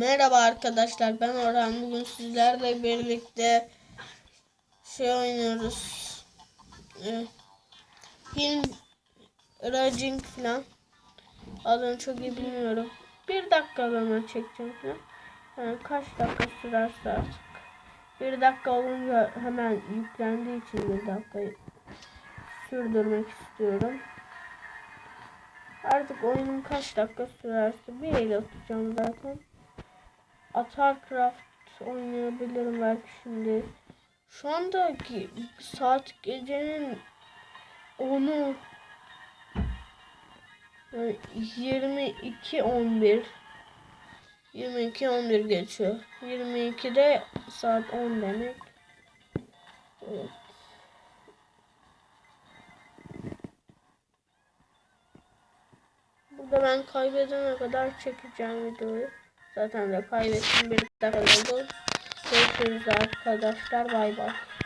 Merhaba arkadaşlar ben Orhan. Bugün sizlerle birlikte şey oynuyoruz. Ee, film Raging falan. Adını çok iyi bilmiyorum. Bir dakikalığına çekeceğim falan. Yani kaç dakika sürerse artık. Bir dakika olunca hemen yüklendiği için bir dakikayı sürdürmek istiyorum. Artık oyunun kaç dakika sürerse bir el atacağım zaten. Atarcraft oynayabilirim belki şimdi. Şu andaki saat gecenin 10'u yani 22 11 22 11 geçiyor. 22'de saat 10 demek. Evet. Burada ben kaybedene kadar çekeceğim videoyu. Zaten de kaybettim bir dakika oldu. Görüşürüz arkadaşlar. Bay bay.